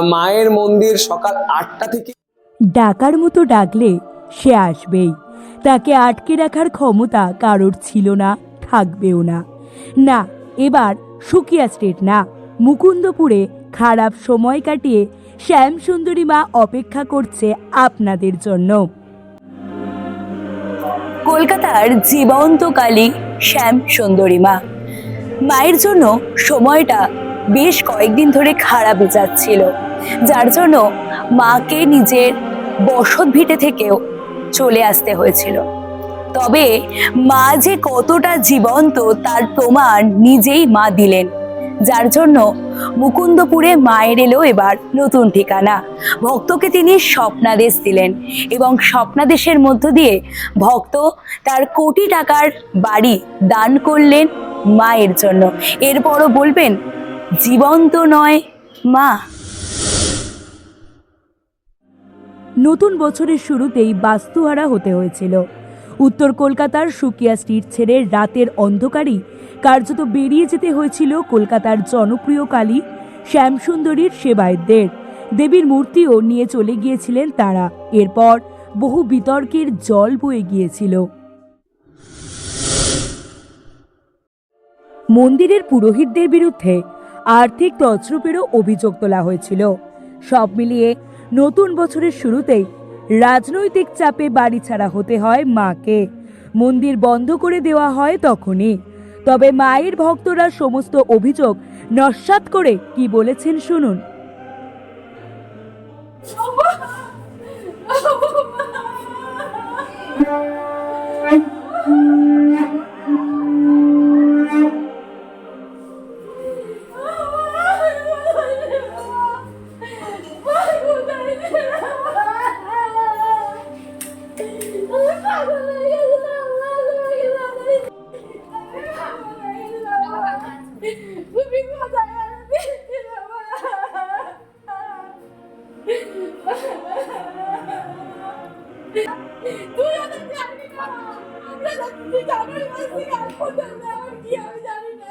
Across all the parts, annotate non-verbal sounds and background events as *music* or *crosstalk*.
মায়ের মন্দির সকাল আটটা থেকে ডাকার মতো ডাকলে সে আসবেই। তাকে আটকে রাখার ক্ষমতা কারোর ছিল না থাকবেও না। না এবার সুকিয়া স্টেট না মুকুন্দপুরে খারাপ সময় কাটিয়ে শ্যাম সুন্দরী মা অপেক্ষা করছে আপনাদের জন্য। কলকাতার জীবন্ত কালী শ্যাম সুন্দরী মা। মায়ের জন্য সময়টা বেশ কয়েকদিন ধরে খারাপ যাচ্ছিল। যার জন্য মাকে নিজের বসত ভিটে থেকেও চলে আসতে হয়েছিল। তবে মা যে কতটা জীবন্ত তার প্রমাণ নিজেই মা দিলেন। যার জন্য মুকুন্দপুরে মায়ের এলো এবার নতুন ঠিকানা। ভক্তকে তিনি স্বপ্নাদেশ দিলেন এবং স্বপ্নাদেশের মধ্য দিয়ে ভক্ত তার কোটি টাকার বাড়ি দান করলেন মায়ের জন্য। এরপরও বলবেন, জীবন্ত নয় মা। নতুন বছরের শুরুতেই বাস্তুহারা হতে হয়েছিল। উত্তর কলকাতার সুকিয়া স্ট্রিট ছেড়ে রাতের অন্ধকারেই কার্যত বেরিয়ে যেতে হয়েছিল কলকাতার জনপ্রিয় কালী, শ্যামসুন্দরীর সেবায়তদের দেবীর মূর্তিও নিয়ে চলে গিয়েছিলেন তারা। এরপর বহু বিতর্কের জল বয়ে গিয়েছিল। মন্দিরের পুরোহিতদের বিরুদ্ধে আর্থিক তছরূপেরও অভিযোগ তোলা হয়েছিল। সব মিলিয়ে নতুন বছরের শুরুতেই রাজনৈতিক চাপে বাড়ি ছাড়া হতে হয় মাকে। মন্দির বন্ধ করে দেওয়া হয় তখনই। তবে মায়ের ভক্তরা সমস্ত অভিযোগ নস্বাত করে কি বলেছেন শুনুন। তুই ওদের জানবি না আমরা তুই জানার মাঝে কাজ করতে হবে আমার কি আমি জানি না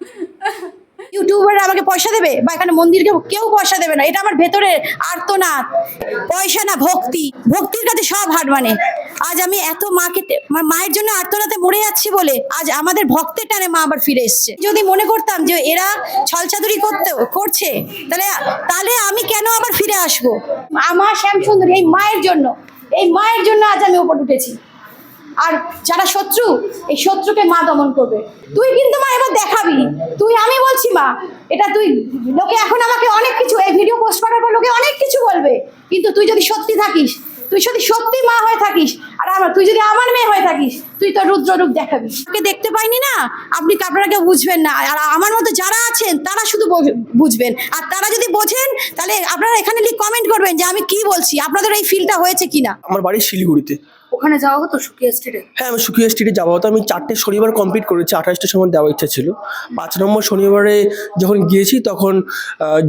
*laughs* ইউটিউবাররা আমাকে পয়সা দেবে? বা এখানে মন্দিরকে কেউ পয়সা দেবে না। এটা আমার ভেতরে আর্তনাদ। পয়সা না, ভক্তি। ভক্তির কাছে সব হার মানে। আজ আমি এত মাকে মায়ের জন্য আর্তনাতে মরে যাচ্ছি বলে আজ আমাদের ভক্তের টানে মা আবার ফিরে এসছে। যদি মনে করতাম যে এরা ছলচাদুরি করতে করছে, তাহলে তাহলে আমি কেন আবার ফিরে আসব? আমার শ্যামসুন্দরী, এই মায়ের জন্য। এই মায়ের জন্য আজ আমি ওপর উঠেছি। আর যারা শত্রু, এই শত্রুকে মা দমন করবে। তুই কিন্তু মা, এবার দেখাবি। তুই, আমি বলছি মা, এটা তুই, লোকে এখন আমাকে অনেক কিছু, এই ভিডিও পোস্ট করার পর লোকে অনেক কিছু বলবে। কিন্তু তুই যদি সত্যি থাকিস, তুই যদি সত্যি মা হয়ে থাকিস, আর আমার, তুই যদি আমার মেয়ে হয়ে থাকিস, তুই তো রুদ্র রূপ দেখাবি। ওকে দেখতে পাইনি না? আপনি আপনারা কেউ বুঝবেন না। আর আমার মতো যারা আছেন, তারা শুধু বুঝবেন। আর তারা যদি বোঝেন, তাহলে আপনারা এখানে কমেন্ট করবেন যে আমি কি বলছি। আপনাদের এই ফিলটা হয়েছে কিনা? আমার বাড়ি শিলিগুড়িতে। ওখানে যাওয়া হতো সুকিয়া স্ট্রিটে হ্যাঁ আমি সুখিয়া স্ট্রিটে যাওয়া হতো। আমি চারটে শনিবার কমপ্লিট করেছি আঠাশটার সময় দেওয়ার ইচ্ছা ছিল। পাঁচ নম্বর শনিবারে যখন গিয়েছি, তখন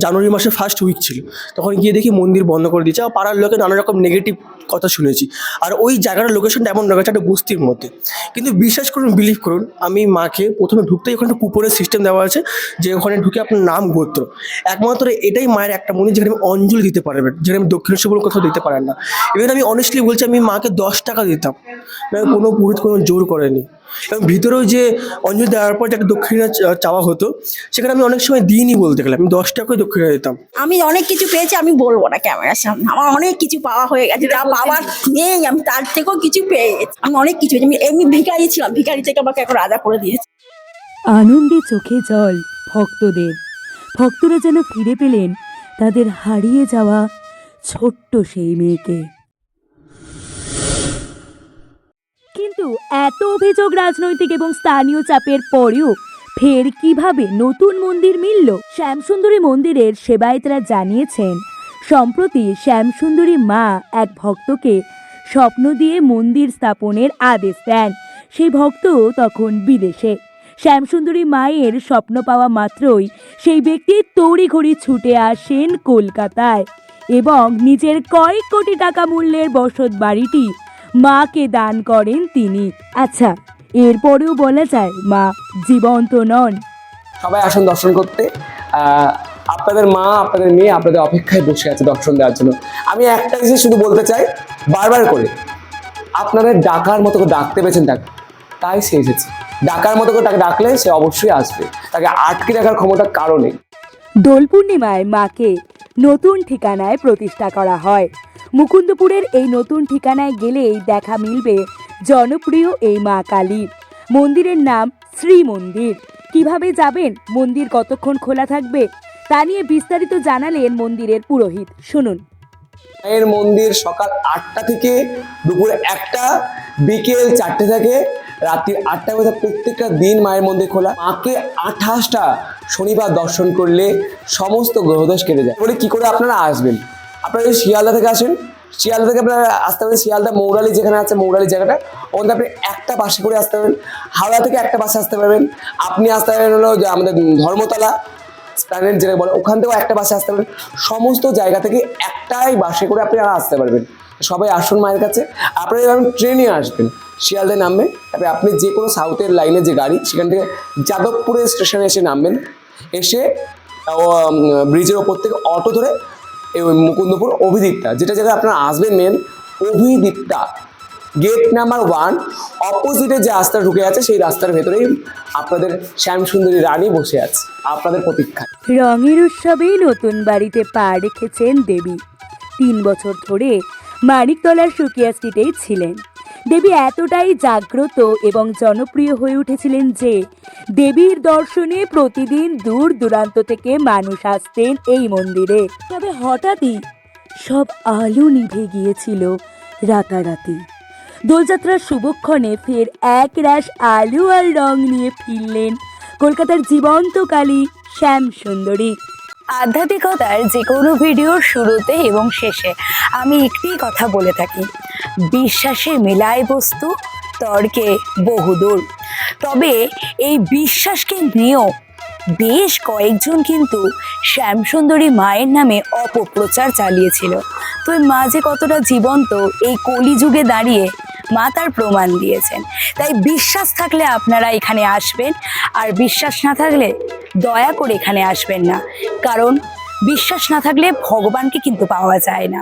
জানুয়ারি মাসের ফার্স্ট উইক ছিল। তখন গিয়ে দেখি মন্দির বন্ধ করে দিয়েছে। আর পাড়ার লোকে নানা রকম নেগেটিভ কথা শুনেছি। আর ওই জায়গাটার লোকেশনটা এমন রয়েছে একটা বস্তির মধ্যে। কিন্তু বিশ্বাস করুন বিলিভ করুন, আমি মাকে প্রথমে ঢুকতেই ওখানে একটা কুপনের সিস্টেম দেওয়া আছে, যে ওখানে ঢুকে আপনার নাম গোত্র। একমাত্র এটাই মায়ের একটা মন্দির যেখানে আমি অঞ্জলি দিতে পারবেন যেখানে আমি দক্ষিণেশ্বর কোথাও দিতে পারেন না। ইভেন আমি অনেস্টলি বলছি, আমি মাকে দশ টাকা দিতাম। না কোনো পুরোহিত কোনো জোর করেনি। এবং ভিতরেও যে অঞ্জলি দেওয়ার পর যে একটা দক্ষিণা চা- চাওয়া হতো সেখানে আমি অনেক সময় দিইনি বলতে গেলে আমি দশ টাকায় দক্ষিণা দিতাম। আমি অনেক কিছু পেয়েছি আমি বলব না ক্যামেরার সামনে। আমার অনেক কিছু পাওয়া হয়ে গেছে যা পাওয়ার নেই আমি তার থেকেও কিছু পেয়ে গেছি আমি অনেক কিছু। আমি এমনি ভিখারি ছিলাম ভিখারি থেকে আমাকে এখন রাজা করে দিয়েছে। আনন্দে চোখে জল ভক্তদের। ভক্তরা যেন ফিরে পেলেন তাদের হারিয়ে যাওয়া ছোট্ট সেই মেয়েকে। এত অভিযোগ রাজনৈতিক এবং স্থানীয় চাপের পরেও ফের কীভাবে নতুন মন্দির মিলল? শ্যামসুন্দরী মন্দিরের সেবায়েতরা জানিয়েছেন, সম্প্রতি শ্যামসুন্দরী মা এক ভক্তকে স্বপ্ন দিয়ে মন্দির স্থাপনের আদেশ দেন। সেই ভক্ত তখন বিদেশে। শ্যামসুন্দরী মায়ের স্বপ্ন পাওয়া মাত্রই সেই ব্যক্তি তড়িঘড়ি ছুটে আসেন কলকাতায় এবং নিজের কয়েক কোটি টাকা মূল্যের বসত বাড়িটি মাকে দান করেন তিনি। আচ্ছা এরপরেও বলা যায় মা জীবন্ত নন। সবাই আসুন দর্শন করতে। আপনাদের মা আপনাদের মেয়ে আপনাদের অপেক্ষায় বসে আছে দর্শন দেওয়ার জন্য। আমি একটা জিনিস শুধু বলতে চাই বারবার করে আপনাদের ডাকার মতো করে ডাকতে পেরেছেন তাকে তাই সে এসেছে। ডাকার মতো করে তাকে ডাকলে সে অবশ্যই আসবে। তাকে আটকে রাখার ক্ষমতা কারণে দোল পূর্ণিমায় মাকে নতুন ঠিকানায় প্রতিষ্ঠা করা হয়। মুকুন্দপুরের এই নতুন ঠিকানায় গেলেই দেখা মিলবে জনপ্রিয় এই মা কালী। মন্দিরের নাম শ্রী মন্দির। কীভাবে যাবেন? মন্দির কতক্ষণ খোলা থাকবে? তা নিয়ে বিস্তারিত জানালেন মন্দিরের পুরোহিত। শুনুন। মায়ের মন্দির সকাল আটটা থেকে দুপুর একটা, বিকেল চারটে থেকে রাত্রি আটটা পর্যন্ত প্রত্যেকটা দিন মায়ের মন্দির খোলা। মাকে আঠাশটা শনিবার দর্শন করলে সমস্ত গ্রহদোষ কেটে যায়। বলে কি করে আপনারা আসবেন? আপনারা যদি শিয়ালদা থেকে আসেন, শিয়ালদা থেকে আপনারা আসতে পারেন, শিয়ালদা মৌরালি যেখানে আছে, মৌরালি জায়গাটা, ওখান থেকে আপনি একটা বাসে করে আসতে পারবেন। হাওড়া থেকে একটা বাসে আসতে পারবেন। আপনি আসতে পারবেন হলো যে আমাদের ধর্মতলা, স্প্ল্যানেট যেটা বলে, ওখান থেকেও একটা বাসে আসতে পারবেন। সমস্ত জায়গা থেকে একটাই বাসে করে আপনি আসতে পারবেন। সবাই আসুন মায়ের কাছে। আপনারা এবার ট্রেনে আসবেন, শিয়ালদায় নামবেন, তারপরে আপনি যে কোনো সাউথের লাইনে যে গাড়ি, সেখান থেকে যাদবপুরের স্টেশনে এসে নামবেন। এসে ব্রিজের ওপর থেকে অটো ধরে মুকুন্দপুর অভিদ্বীপটা যেটা জায়গায় আপনারা আসবেন মেন অভিদ্বীপটা গেট নাম্বার ওয়ান অপোজিটে যে রাস্তা ঢুকে আছে, সেই রাস্তার ভেতরেই আপনাদের শ্যামসুন্দরী রানী বসে আছে, আপনাদের প্রতীক্ষা রঙের উৎসবে নতুন বাড়িতে পা রেখেছেন দেবী। তিন বছর ধরে মানিকতলার সুকিয়া স্ট্রিটেই ছিলেন। দেবী এতটাই জাগ্রত এবং জনপ্রিয় হয়ে উঠেছিলেন যে দেবীর দর্শনে প্রতিদিন দূর দূরান্ত থেকে মানুষ আসতেন এই মন্দিরে। তবে হঠাৎই সব আলো নিভে গিয়েছিল রাতারাতি। দোলযাত্রার শুভক্ষণে ফের এক রাশ আলু আর রং নিয়ে ফিরলেন কলকাতার জীবন্ত কালী শ্যাম সুন্দরী আধ্যাত্মিকতার যে কোনো ভিডিওর শুরুতে এবং শেষে আমি একটি কথা বলে থাকি। বিশ্বাসে মেলায় বস্তু, তর্কে বহুদূর। তবে এই বিশ্বাসকে নিয়েও বেশ কয়েকজন কিন্তু শ্যামসুন্দরী মায়ের নামে অপপ্রচার চালিয়েছিল। তো এই মা যে কতটা জীবন্ত এই কলিযুগে দাঁড়িয়ে মা তার প্রমাণ দিয়েছেন। তাই বিশ্বাস থাকলে আপনারা এখানে আসবেন, আর বিশ্বাস না থাকলে দয়া করে এখানে আসবেন না। কারণ বিশ্বাস না থাকলে ভগবানকে কিন্তু পাওয়া যায় না।